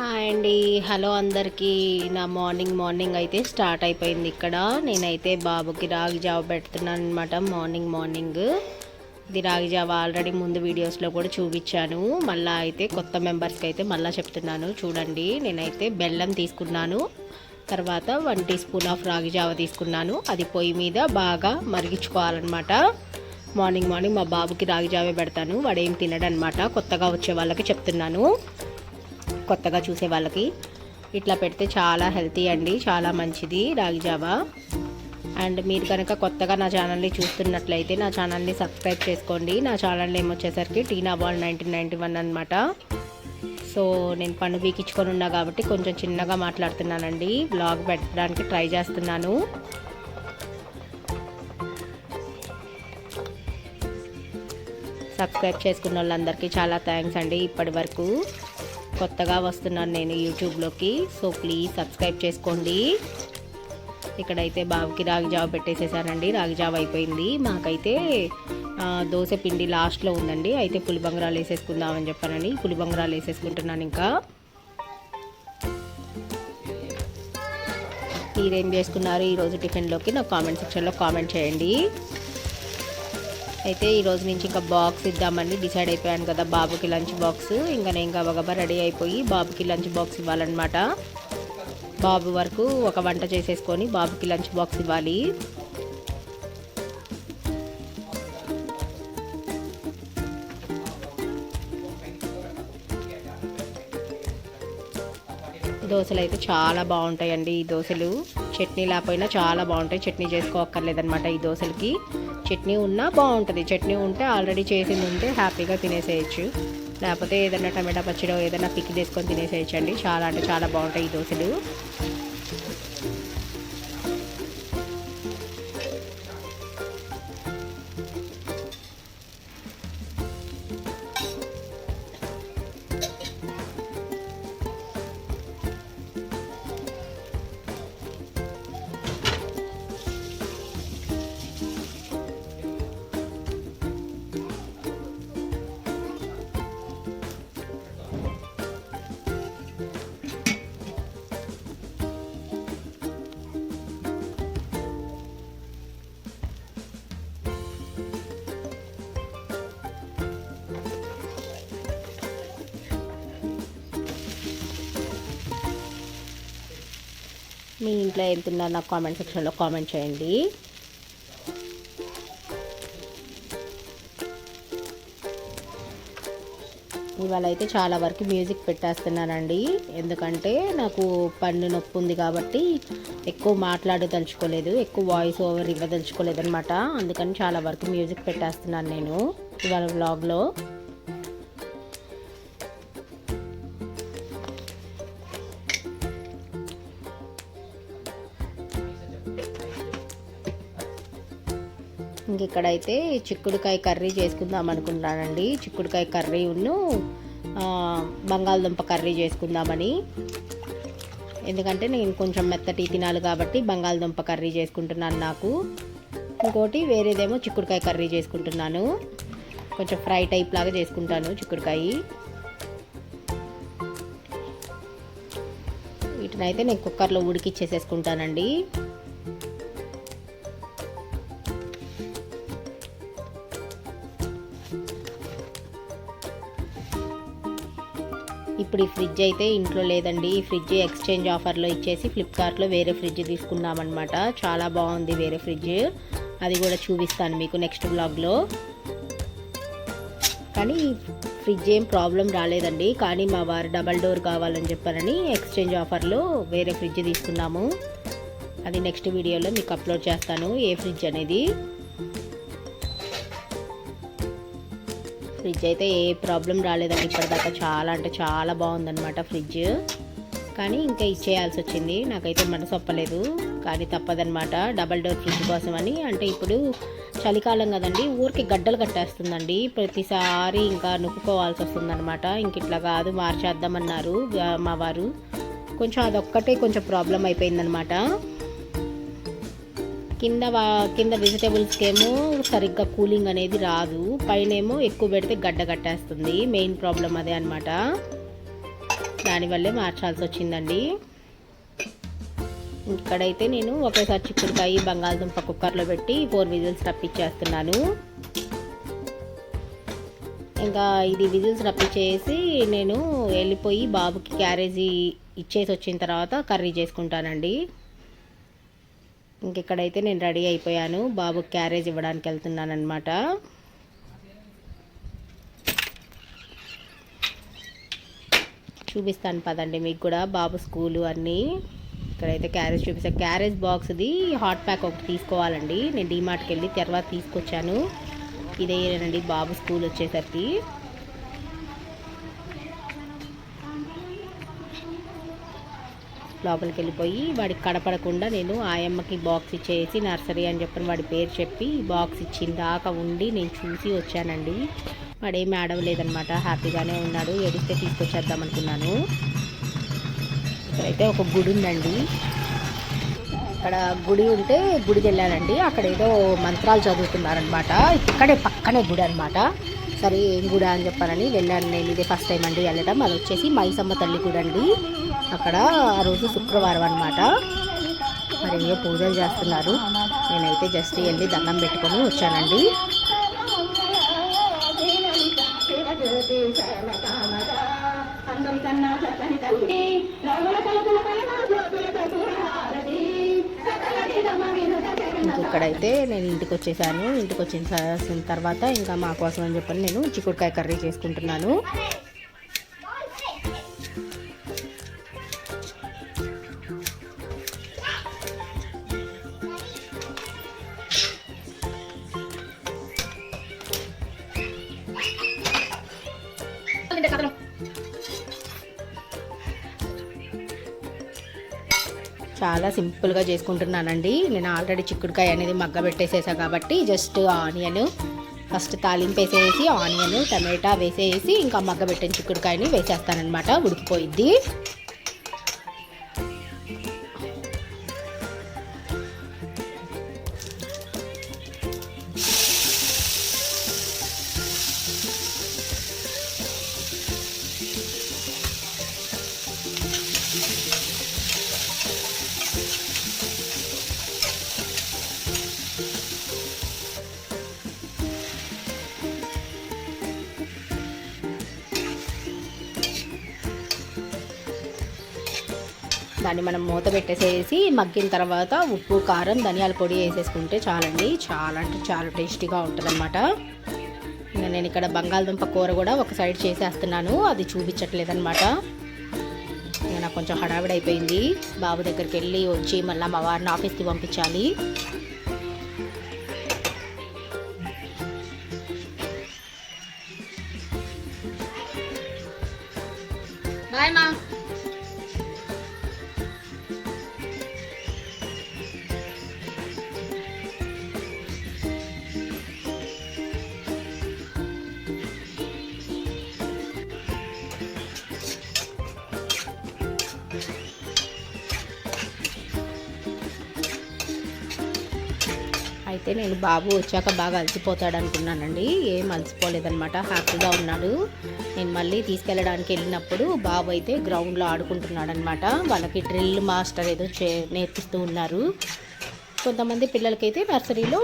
Hi అండి. Hello అందరికీ. నా మార్నింగ్ మార్నింగ్ అయితే స్టార్ట్ అయిపోయింది ఇక్కడ. నేనైతే బాబుకి రాగి జావ పెడుతున్నాను అనమాట మార్నింగ్ మార్నింగ్. ఇది రాగి జావ ఆల్రెడీ ముందు వీడియోస్లో కూడా చూపించాను. మళ్ళీ అయితే కొత్త మెంబర్స్కి అయితే మళ్ళీ చెప్తున్నాను. చూడండి నేనైతే బెల్లం తీసుకున్నాను. తర్వాత వన్ టీ స్పూన్ ఆఫ్ రాగి జావ తీసుకున్నాను. అది పొయ్యి మీద బాగా మరిగించుకోవాలన్నమాట. మార్నింగ్ మార్నింగ్ మా బాబుకి రాగి జావే పెడతాను. వాడు ఏం తినడనమాట కొత్తగా వచ్చే వాళ్ళకి చెప్తున్నాను. కొత్తగా చూసే వాళ్ళకి. ఇట్లా పెడితే చాలా హెల్తీ అండి చాలా మంచిది రాగి జావా. అండ్ మీరు కనుక కొత్తగా నా ఛానల్ని చూస్తున్నట్లయితే నా ఛానల్ని సబ్స్క్రైబ్ చేసుకోండి. నా ఛానల్ నేమ్ వచ్చేసరికి టీనా బాల్ నైన్టీన్ నైంటీ వన్ అనమాట సో నేను పన్ను బీకించుకొని ఉన్నా కాబట్టి కొంచెం చిన్నగా మాట్లాడుతున్నానండి. బ్లాగ్ పెట్టడానికి ట్రై చేస్తున్నాను. సబ్స్క్రైబ్ చేసుకున్న వాళ్ళందరికీ చాలా థ్యాంక్స్ అండి ఇప్పటి వరకు. కొత్తగా వస్తున్నాను నేను యూట్యూబ్లోకి. సో ప్లీజ్ సబ్స్క్రైబ్ చేసుకోండి. ఇక్కడైతే బాబుకి రాగి జావ పెట్టేసేసానండి. రాగి జావ అయిపోయింది. మాకైతే దోశ పిండి లాస్ట్లో ఉందండి. అయితే పులిబంగరాలు వేసేసుకుందామని చెప్పానండి పులిబంగరాలు వేసేసుకుంటున్నాను ఇంకా. మీరేం చేసుకున్నారు? ఈరోజు టిఫిన్లోకి నాకు కామెంట్ సెక్షన్లో కామెంట్ చేయండి. అయితే ఈ రోజు నుంచి ఇంకా బాక్స్ ఇద్దామని డిసైడ్ అయిపోయాను కదా బాబుకి లంచ్ బాక్స్. ఇంకా నేను గబగబా రెడీ అయిపోయి బాబుకి లంచ్ బాక్స్ ఇవ్వాలన్నమాట. బాబు వరకు ఒక వంట చేసేసుకొని బాబుకి లంచ్ బాక్స్ ఇవ్వాలి. దోశలు అయితే చాలా బాగుంటాయండి ఈ దోశలు. చట్నీ లేకపోయినా చాలా బాగుంటాయి. చట్నీ చేసుకోక్కర్లేదన్నమాట ఈ దోశలకి. చట్నీ ఉన్నా బాగుంటుంది. చట్నీ ఉంటే ఆల్రెడీ చేసింది ఉంటే హ్యాపీగా తినేసేయచ్చు. లేకపోతే ఏదైనా టమాటా పచ్చడి ఏదైనా పిక్కి తీసుకొని తినేసేయచ్చు అండి చాలా అంటే చాలా బాగుంటాయి ఈ దోశలు. మీ ఇంట్లో ఏం తిన్నారు నాకు కామెంట్ సెక్షన్లో కామెంట్ చేయండి. ఇవాళ అయితే చాలా వరకు మ్యూజిక్ పెట్టేస్తున్నానండి. ఎందుకంటే నాకు పన్ను నొప్పి ఉంది కాబట్టి ఎక్కువ మాట్లాడదలుచుకోలేదు ఎక్కువ వాయిస్ ఓవర్ ఇవ్వదలుచుకోలేదు అనమాట అందుకని చాలా వరకు మ్యూజిక్ పెట్టేస్తున్నాను నేను ఇవాళ వ్లాగ్లో ఇంక ఇక్కడైతే చిక్కుడుకాయ కర్రీ చేసుకుందాం అనుకుంటున్నానండి చిక్కుడుకాయ కర్రీ ఉన్ను బంగాళదుంప కర్రీ చేసుకుందామని. ఎందుకంటే నేను కొంచెం మెత్తటి తినాలి కాబట్టి బంగాళదుంప కర్రీ చేసుకుంటున్నాను నాకు. ఇంకోటి వేరేదేమో చిక్కుడుకాయ కర్రీ చేసుకుంటున్నాను. కొంచెం ఫ్రై టైప్ లాగా చేసుకుంటాను చిక్కుడుకాయ. వీటినైతే నేను కుక్కర్లో ఉడికిచ్చేసేసుకుంటానండి. ఇప్పుడు ఈ ఫ్రిడ్జ్ అయితే ఇంట్లో లేదండి. ఈ ఫ్రిడ్జ్ ఎక్స్చేంజ్ ఆఫర్లో ఇచ్చేసి ఫ్లిప్కార్ట్లో వేరే ఫ్రిడ్జ్ తీసుకున్నామన్నమాట. చాలా బాగుంది వేరే ఫ్రిడ్జ్. అది కూడా చూపిస్తాను మీకు నెక్స్ట్ బ్లాగ్లో. కానీ ఫ్రిడ్జ్ ఏం ప్రాబ్లం రాలేదండి. కానీ మా వారు డబల్ డోర్ కావాలని చెప్పారని ఎక్స్చేంజ్ ఆఫర్లో వేరే ఫ్రిడ్జ్ తీసుకున్నాము. అది నెక్స్ట్ వీడియోలో మీకు అప్లోడ్ చేస్తాను. ఏ ఫ్రిడ్జ్ అనేది? ఫ్రిడ్జ్ అయితే ఏ ప్రాబ్లం రాలేదండి ఇప్పటిదాకా చాలా అంటే చాలా బాగుందన్నమాట ఫ్రిడ్జ్. కానీ ఇంకా ఇచ్చేయాల్సి వచ్చింది. నాకైతే మనసు ఒప్పలేదు. కానీ తప్పదనమాట డబల్ డోర్ ఫ్రిడ్జ్ కోసం అని అంటే ఇప్పుడు చలికాలం కదండి ఊరికి గడ్డలు కట్టేస్తుందండి. ప్రతిసారి ఇంకా నొక్కుకోవాల్సి వస్తుందన్నమాట. ఇంక ఇట్లా కాదు మార్చేద్దామన్నారు మా వారు. కొంచెం అదొక్కటే కొంచెం ప్రాబ్లం అయిపోయిందనమాట కింద వా- కింద వెజిటేబుల్స్కి ఏమో సరిగ్గా కూలింగ్ అనేది రాదు. పైన ఏమో ఎక్కువ పెడితే గడ్డ కట్టేస్తుంది. మెయిన్ ప్రాబ్లం అదే అనమాట దానివల్లే మార్చాల్సి వచ్చిందండి. ఇక్కడైతే నేను ఒకేసారి చిక్కుడుకాయ బంగాళదుంప కుక్కర్లో పెట్టి ఫోర్ విజిల్స్ రప్పించేస్తున్నాను. ఇంకా ఇది విజిల్స్ రప్పించేసి నేను వెళ్ళిపోయి బాబుకి క్యారేజీ ఇచ్చేసి వచ్చిన తర్వాత కర్రీ చేసుకుంటానండి. ఇంకెక్కడైతే నేను రెడీ అయిపోయాను బాబుకి క్యారేజ్ ఇవ్వడానికి వెళ్తున్నాను అనమాట చూపిస్తాను పదండి మీకు కూడా బాబు స్కూలు అన్నీ. ఇక్కడైతే క్యారేజ్ చూపిస్తాను క్యారేజ్ బాక్స్ది హాట్ ప్యాక్ ఒకటి తీసుకోవాలండి. నేను డీమార్ట్కి వెళ్ళి తర్వాత తీసుకొచ్చాను. ఇదేనండి బాబు స్కూల్ వచ్చేసరికి. లోపలికి వెళ్ళిపోయి వాడికి కడపడకుండా నేను ఆయమ్మకి బాక్స్ ఇచ్చేసి నర్సరీ అని చెప్పని వాడి పేరు చెప్పి బాక్స్ ఇచ్చిన దాకా ఉండి నేను చూసి వచ్చానండి. వాడేమి ఆడవలేదనమాట హ్యాపీగానే ఉన్నాడు. ఏడిస్తే తీసుకొచ్చేద్దాం అనుకున్నాను. ఇక్కడైతే ఒక గుడి ఉందండి. అక్కడ గుడి ఉంటే గుడికి వెళ్ళానండి. అక్కడ ఏదో మంత్రాలు చదువుతున్నారనమాట ఇక్కడే పక్కనే గుడి అనమాట సరే ఏం గుడి అని చెప్పానని వెళ్ళాను నేను. ఇదే ఫస్ట్ టైం అండి వెళ్ళడం. అది వచ్చేసి మైసమ్మ తల్లి గుడి అండి అక్కడ ఆ రోజు శుక్రవారం అనమాట మరి ఏ పూజలు చేస్తున్నారు? నేనైతే జస్ట్ వెళ్ళి దండం పెట్టుకొని వచ్చానండి. ఇంక ఇక్కడైతే నేను ఇంటికి వచ్చేసాను. ఇంటికి వచ్చిన తర్వాత ఇంకా మా కోసం అని చెప్పని నేను చిక్కుడుకాయ కర్రీ చేసుకుంటున్నాను. చాలా సింపుల్గా చేసుకుంటున్నానండి. నేను ఆల్రెడీ చిక్కుడుకాయ అనేది మగ్గ పెట్టేసేసా కాబట్టి జస్ట్ ఆనియన్ ఫస్ట్ తాలింపు వేసేసి ఆనియన్ టమాటా వేసేసి ఇంకా మగ్గ పెట్టిన చిక్కుడుకాయని వేసేస్తానమాట ఉడికిపోయిద్ది. దాన్ని మనం మూత పెట్టేసేసి మగ్గిన తర్వాత ఉప్పు కారం ధనియాల పొడి వేసేసుకుంటే చాలండి. చాలా అంటే చాలా టేస్టీగా ఉంటుందన్నమాట. ఇంకా నేను ఇక్కడ బంగాళదుంప కూర కూడా ఒక సైడ్ చేసేస్తున్నాను. అది చూపించట్లేదనమాట ఇంకా నాకు కొంచెం హడావిడి అయిపోయింది. బాబు దగ్గరికి వెళ్ళి వచ్చి మళ్ళీ మా వారిని ఆఫీస్కి పంపించాలి. బాయ్ మా. అయితే నేను బాబు వచ్చాక బాగా అలసిపోతాడు అనుకున్నానండి. ఏం అలసిపోలేదనమాట హ్యాపీగా ఉన్నాడు. నేను మళ్ళీ తీసుకెళ్ళడానికి వెళ్ళినప్పుడు బాబు అయితే గ్రౌండ్లో ఆడుకుంటున్నాడు అనమాట వాళ్ళకి డ్రిల్ మాస్టర్ ఏదో చే నేర్పిస్తూ ఉన్నారు. కొంతమంది పిల్లలకైతే నర్సరీలో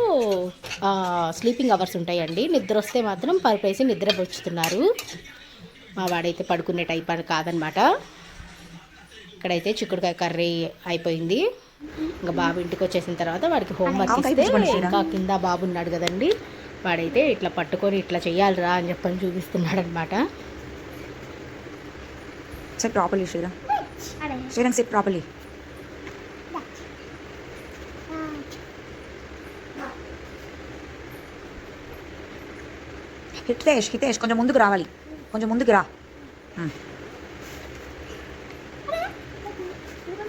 స్లీపింగ్ అవర్స్ ఉంటాయండి. నిద్ర వస్తే మాత్రం పరిపేసి నిద్ర పుచ్చుతున్నారు మా వాడైతే పడుకునే టైప్ అని కాదనమాట ఇక్కడైతే చిక్కుడుకాయ కర్రీ అయిపోయింది. ఇంకా బాబు ఇంటికి వచ్చేసిన తర్వాత వాడికి హోంవర్క్ ఇస్తే ఇంకా కింద బాబు ఉన్నాడు కదండి. వాడైతే ఇట్లా పట్టుకొని ఇట్లా చెయ్యాలిరా అని చెప్పని చూపిస్తున్నాడు అనమాట Shira. Shira, sit properly. Hitesh Hitesh కొంచెం ముందుకు రావాలి. కొంచెం ముందుకు రా.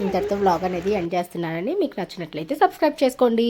ఇంతటితో వ్లాగ్ అనేది ఎండ్ చేస్తున్నానని మీకు నచ్చినట్లయితే సబ్స్క్రైబ్ చేసుకోండి.